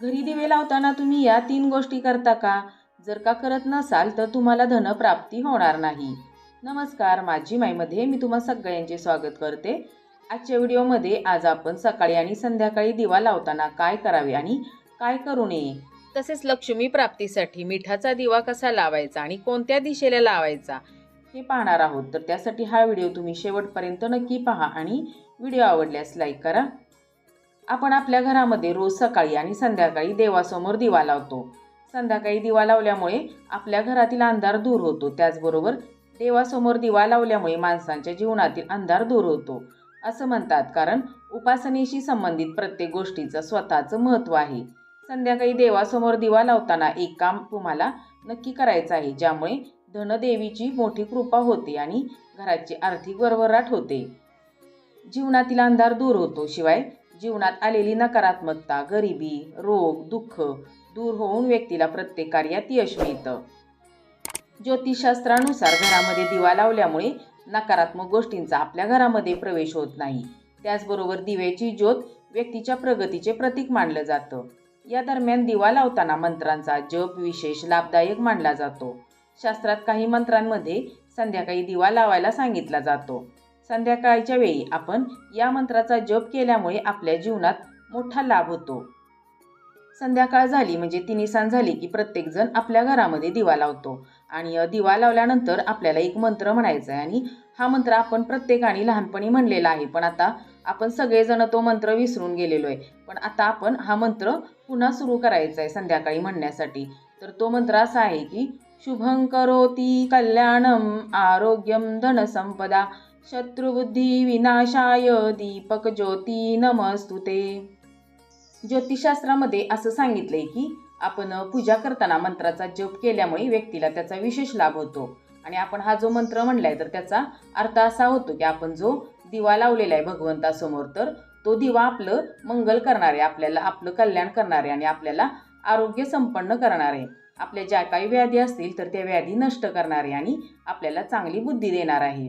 घरी दिवे लावताना तुम्ही या तीन गोष्टी करता का? जर का करत नसाल तर तुम्हाला धनप्राप्ती होणार नाही. नमस्कार माझी माईमध्ये मी तुम्हा सगळ्यांचे स्वागत करते. आजच्या व्हिडिओमध्ये आज आपण सकाळी आणि संध्याकाळी दिवा लावताना काय करावे आणि काय करू नये? तसेच लक्ष्मी प्राप्तीसाठी मिठाचा दिवा कसा लावायचा आणि कोणत्या दिशेला लावायचा हे पाहणार आहोत. तर त्यासाठी हा व्हिडिओ तुम्ही शेवटपर्यंत नक्की पहा आणि व्हिडिओ आवडल्यास लाईक करा. आपण आपल्या घरामध्ये रोज सकाळी आणि संध्याकाळी देवासमोर दिवा लावतो. संध्याकाळी दिवा लावल्यामुळे आपल्या घरातील अंधार दूर होतो. त्याचबरोबर देवासमोर दिवा लावल्यामुळे माणसांच्या जीवनातील अंधार दूर होतो. असं म्हणतात कारण उपासनेशी संबंधित प्रत्येक गोष्टीचं स्वतःचं महत्त्व आहे. संध्याकाळी देवासमोर दिवा लावताना एक काम तुम्हाला नक्की करायचं आहे ज्यामुळे धनदेवीची मोठी कृपा होते आणि घराची आर्थिक भरभराट होते. जीवनातील अंधार दूर होतो. शिवाय जीवनात आलेली नकारात्मकता गरिबी रोग दुःख दूर होऊन व्यक्तीला प्रत्येक कार्यात यश मिळतं. ज्योतिषशास्त्रानुसार घरामध्ये दिवा लावल्यामुळे नकारात्मक गोष्टींचा आपल्या घरामध्ये प्रवेश होत नाही. त्याचबरोबर दिव्याची ज्योत व्यक्तीच्या प्रगतीचे प्रतीक मानलं जातं. या दरम्यान दिवा लावताना मंत्रांचा जप विशेष लाभदायक मानला जातो. शास्त्रात काही मंत्रांमध्ये संध्याकाळी दिवा लावायला सांगितला जातो. संध्याकाळच्या वेळी आपण या मंत्राचा जप केल्यामुळे आपल्या जीवनात मोठा लाभ होतो. संध्याकाळ झाली म्हणजे तिनिसान झाली की प्रत्येकजण आपल्या घरामध्ये दिवा लावतो. आणि दिवा लावल्यानंतर आपल्याला एक मंत्र म्हणायचा आहे आणि हा मंत्र आपण प्रत्येकाने लहानपणी म्हणलेला आहे. पण आता आपण सगळेजण तो मंत्र विसरून गेलेलो आहे पण आता आपण हा मंत्र पुन्हा सुरू करायचा आहे संध्याकाळी म्हणण्यासाठी. तर तो मंत्र असा आहे की शुभं करोती कल्याणम आरोग्यम धनसंपदा शत्रुबुद्धी विनाशाय दीपक ज्योती नमस्तुते. ज्योतिषशास्त्रामध्ये असं सांगितलंय की आपण पूजा करताना मंत्राचा जप केल्यामुळे व्यक्तीला त्याचा विशेष लाभ होतो. आणि आपण हा जो मंत्र म्हणलाय तर त्याचा अर्थ असा होतो की आपण जो दिवा लावलेला आहे भगवंतासमोर तर तो दिवा आपलं मंगल करणारे आपल्याला आपलं कल्याण करणारे आणि आपल्याला आरोग्य संपन्न करणार. आहे आपल्या ज्या काही व्याधी असतील तर त्या व्याधी नष्ट करणारे आणि आपल्याला चांगली बुद्धी देणार आहे.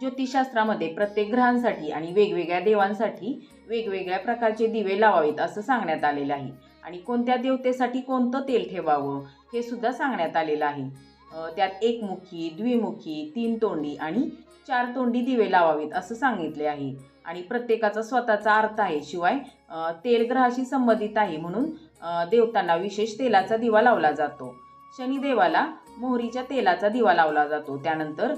ज्योतिषशास्त्रामध्ये प्रत्येक ग्रहांसाठी आणि वेगवेगळ्या देवांसाठी वेगवेगळ्या प्रकारचे दिवे लावावेत असं सांगण्यात आलेलं आहे. आणि कोणत्या देवतेसाठी कोणतं तेल ठेवावं हे सुद्धा सांगण्यात आलेलं आहे. त्यात एकमुखी द्विमुखी तीन तोंडी आणि चार तोंडी दिवे लावावेत असं सांगितले आहे. आणि प्रत्येकाचा स्वतःचा अर्थ आहे शिवाय तेल ग्रहाशी संबंधित आहे म्हणून देवतांना विशेष तेलाचा दिवा लावला जातो. शनिदेवाला मोहरीच्या तेलाचा दिवा लावला जातो. त्यानंतर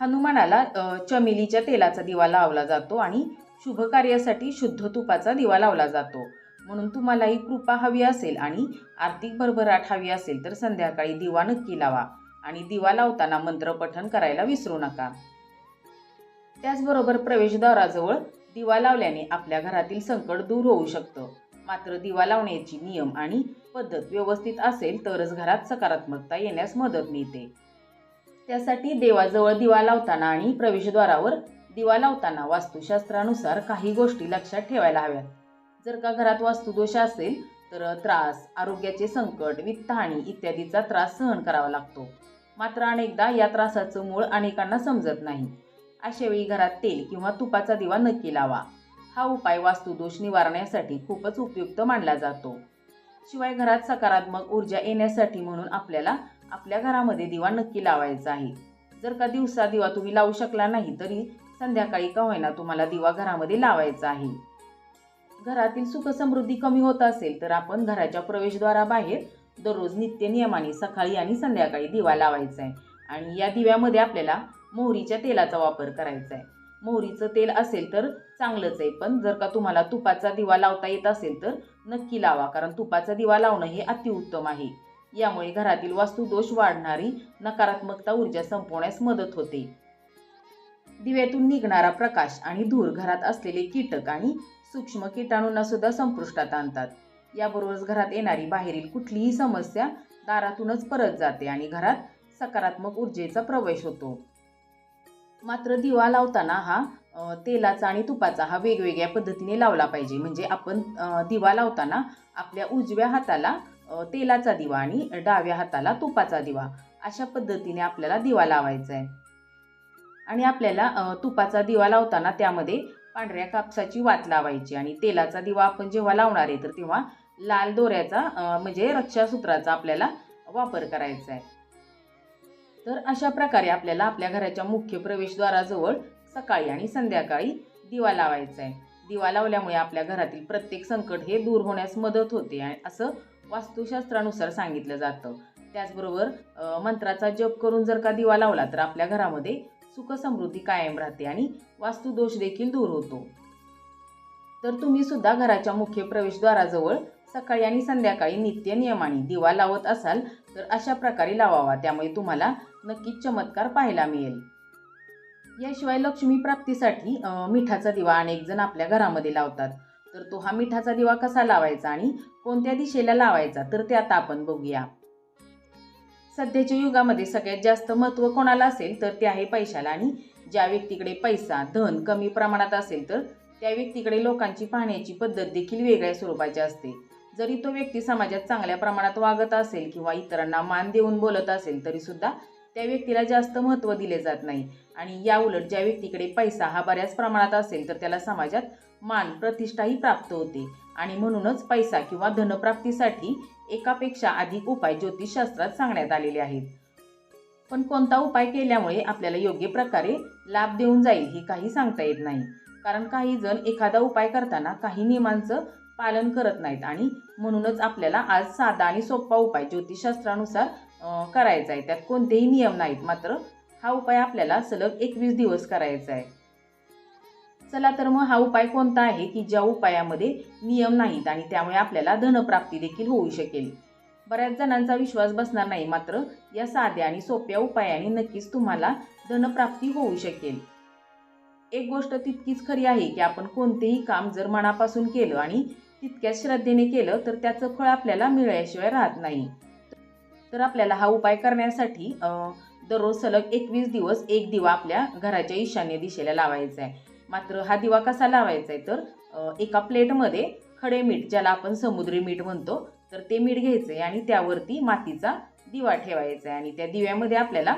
हनुमानाला चमेलीच्या तेलाचा दिवा लावला जातो आणि शुभ कार्यासाठी शुद्ध तुपाचा दिवा लावला जातो. म्हणून तुम्हालाही कृपा हवी असेल आणि आर्थिक भरभराट हवी असेल तर संध्याकाळी दिवा नक्की लावा आणि दिवा लावताना मंत्रपठण करायला विसरू नका. त्याचबरोबर प्रवेशद्वाराजवळ दिवा लावल्याने आपल्या घरातील संकट दूर होऊ शकतं. मात्र दिवा लावण्याची नियम आणि पद्धत व्यवस्थित असेल तरच घरात सकारात्मकता येण्यास मदत मिळते. त्यासाठी देवाजवळ दिवा लावताना आणि प्रवेशद्वारावर दिवा लावताना वास्तुशास्त्रानुसार काही गोष्टी लक्षात ठेवायला हव्यात. जर का घरात वास्तुदोष असेल तर त्रास आरोग्याचे संकट वित्तहानी इत्यादीचा त्रास सहन करावा लागतो. मात्र अनेकदा या त्रासाचं मूळ अनेकांना समजत नाही. अशावेळी घरात तेल किंवा तुपाचा दिवा नक्की लावा. हा उपाय वास्तुदोष निवारण्यासाठी खूपच उपयुक्त मानला जातो. शिवाय घरात सकारात्मक ऊर्जा येण्यासाठी म्हणून आपल्याला आपल्या घरामध्ये दिवा नक्की लावायचा आहे. जर का दिवसा दिवा तुम्ही लावू शकला नाही तरी संध्याकाळी का होईना तुम्हाला दिवा घरामध्ये लावायचा आहे. घरातील सुखसमृद्धी कमी होत असेल तर आपण घराच्या प्रवेशद्वाराबाहेर दररोज नित्य नियमाने सकाळी आणि संध्याकाळी दिवा लावायचा आहे आणि या दिव्यामध्ये आपल्याला मोहरीच्या तेलाचा वापर करायचा आहे मोहरीचं तेल असेल तर चांगलंच आहे पण जर का तुम्हाला तुपाचा दिवा लावता येत असेल तर नक्की लावा कारण तुपाचा दिवा लावणं हे अतिउत्तम आहे. यामुळे घरातील वास्तुदोष वाढणारी नकारात्मकता ऊर्जा संपवण्यास मदत होते. दिव्यातून निघणारा प्रकाश आणि धूर घरात असलेले कीटक आणि सूक्ष्म किटाणूंना सुद्धा संपुष्टात आणतात. याबरोबरच घरात येणारी बाहेरील कुठलीही समस्या दारातूनच परत जाते आणि घरात सकारात्मक ऊर्जेचा प्रवेश होतो. मात्र दिवा लावताना हा तेलाचा आणि तुपाचा हा वेगवेगळ्या पद्धतीने लावला पाहिजे. म्हणजे आपण दिवा लावताना आपल्या उजव्या हाताला तेलाचा दिवा आणि डाव्या हाताला तुपाचा दिवा. अशा पद्धतीने आपल्याला दिवा लावायचा आहे आणि आपल्याला तुपाचा दिवा लावताना त्यामध्ये पांढऱ्या कापसाची वात लावायची आणि तेलाचा दिवा आपण जेव्हा लावणार आहे तर तेव्हा लाल दोऱ्याचा म्हणजे रक्षासूत्राचा आपल्याला वापर करायचा आहे तर अशा प्रकारे आपल्याला आपल्या घराच्या मुख्य प्रवेशद्वाराजवळ सकाळी आणि संध्याकाळी दिवा लावायचा आहे दिवा लावल्यामुळे आपल्या घरातील प्रत्येक संकट हे दूर होण्यास मदत होते आणि असं वास्तुशास्त्रानुसार सांगितलं जातं. त्याचबरोबर मंत्राचा जप करून जर का दिवा लावला तर आपल्या घरामध्ये सुख समृद्धी कायम राहते आणि वास्तुदोष देखील दूर होतो. तर तुम्ही सुद्धा घराच्या मुख्य प्रवेशद्वाराजवळ सकाळी आणि संध्याकाळी नित्य नियमाने दिवा लावत असाल तर अशा प्रकारे लावावा. त्यामुळे तुम्हाला नक्कीच चमत्कार पाहायला मिळेल. याशिवाय लक्ष्मी प्राप्तीसाठी मिठाचा दिवा अनेक जण आपल्या घरामध्ये लावतात. तर तो हा मिठाचा दिवा कसा लावायचा आणि कोणत्या दिशेला लावायचा तर ते आता आपण बघूया. सध्याच्या युगामध्ये सगळ्यात जास्त महत्त्व कोणाला असेल तर ते आहे पैशाला आणि ज्या व्यक्तीकडे पैसा धन कमी प्रमाणात असेल तर त्या व्यक्तीकडे लोकांची पाहण्याची पद्धत देखील वेगळ्या स्वरूपाची असते. जरी तो व्यक्ती समाजात चांगल्या प्रमाणात वागत असेल किंवा इतरांना मान देऊन बोलत असेल तरी सुद्धा त्या व्यक्तीला जास्त महत्त्व दिले जात नाही. आणि या उलट ज्या व्यक्तीकडे पैसा हा बऱ्याच प्रमाणात असेल तर त्याला समाजात मान प्रतिष्ठाही प्राप्त होते. आणि म्हणूनच पैसा किंवा धनप्राप्तीसाठी एकापेक्षा अधिक उपाय ज्योतिषशास्त्रात सांगण्यात आलेले आहेत. पण कोणता उपाय केल्यामुळे आपल्याला योग्य प्रकारे लाभ देऊन जाईल हे काही सांगता येत नाही. कारण काही जण एखादा उपाय करताना काही नियमांचं पालन करत नाहीत आणि म्हणूनच आपल्याला आज साधा आणि सोपा उपाय ज्योतिषशास्त्रानुसार करायचा आहे त्यात कोणतेही नियम नाहीत. मात्र हा उपाय आपल्याला सलग एकवीस दिवस करायचा आहे चला तर मग हा उपाय कोणता आहे की ज्या उपायामध्ये नियम नाहीत आणि त्यामुळे आपल्याला धनप्राप्ती देखील होऊ शकेल. बऱ्याच जणांचा विश्वास बसणार नाही मात्र या साध्या आणि सोप्या उपायाने नक्कीच तुम्हाला धनप्राप्ती होऊ शकेल. एक गोष्ट तितकीच खरी आहे की आपण कोणतेही काम जर मनापासून केलं आणि तितक्याच श्रद्धेने केलं तर त्याचं फळ आपल्याला मिळाल्याशिवाय राहत नाही. तर आपल्याला हा उपाय करण्यासाठी दररोज सलग एकवीस दिवस एक दिवा आपल्या घराच्या ईशान्य दिशेला लावायचा आहे. मात्र हा दिवा कसा लावायचा आहे तर एका प्लेटमध्ये खडे मीठ ज्याला आपण समुद्री मीठ म्हणतो तर ते मीठ घ्यायचं आहे आणि त्यावरती मातीचा दिवा ठेवायचा आहे आणि त्या दिव्यामध्ये आपल्याला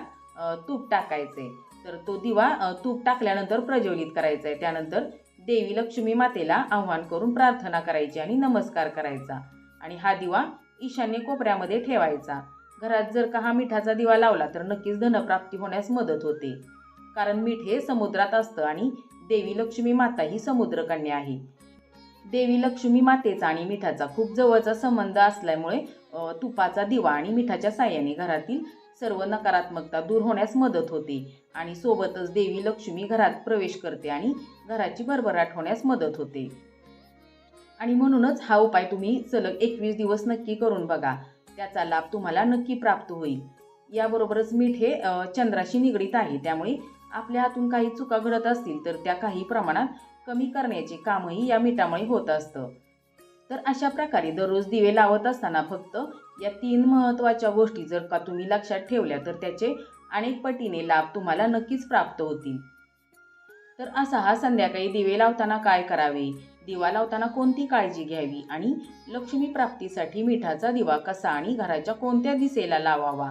तूप टाकायचं आहे. तर तो दिवा तूप टाकल्यानंतर प्रज्वलित करायचा आहे. त्यानंतर देवी लक्ष्मी मातेला आव्हान करून प्रार्थना करायची आणि नमस्कार करायचा आणि हा दिवा ईशान्य कोपऱ्यामध्ये ठेवायचा. घरात जर का हा मिठाचा दिवा लावला तर नक्कीच धनप्राप्ती होण्यास मदत होते. कारण मीठ हे समुद्रात असतं आणि देवी लक्ष्मी माता ही समुद्रकन्या आहे. देवी लक्ष्मी मातेचा आणि मिठाचा खूप जवळचा संबंध असल्यामुळे तुपाचा दिवा आणि मिठाच्या साह्याने घरातील सर्व नकारात्मकता दूर होण्यास मदत होते आणि सोबतच देवी लक्ष्मी घरात प्रवेश करते आणि घराची भरभराट होण्यास मदत होते. आणि म्हणूनच हा उपाय तुम्ही सलग एकवीस दिवस नक्की करून बघा. त्याचा लाभ तुम्हाला नक्की प्राप्त होईल. याबरोबरच मीठ हे चंद्राशी निगडीत आहे. त्यामुळे आपल्या हातून काही चुका घडत असतील तर त्या काही प्रमाणात कमी करण्याचे कामही या मिठामुळे होत असतं. तर अशा प्रकारे दररोज दिवे लावत असताना फक्त या तीन महत्त्वाच्या गोष्टी जर का तुम्ही लक्षात ठेवल्या तर त्याचे अनेक पटीने लाभ तुम्हाला नक्कीच प्राप्त होतील. तर असा हा संध्याकाळी दिवे लावताना काय करावे? दिवा लावताना कोणती काळजी घ्यावी? आणि लक्ष्मी प्राप्तीसाठी मिठाचा दिवा कसा आणि घराच्या कोणत्या दिशेला लावावा?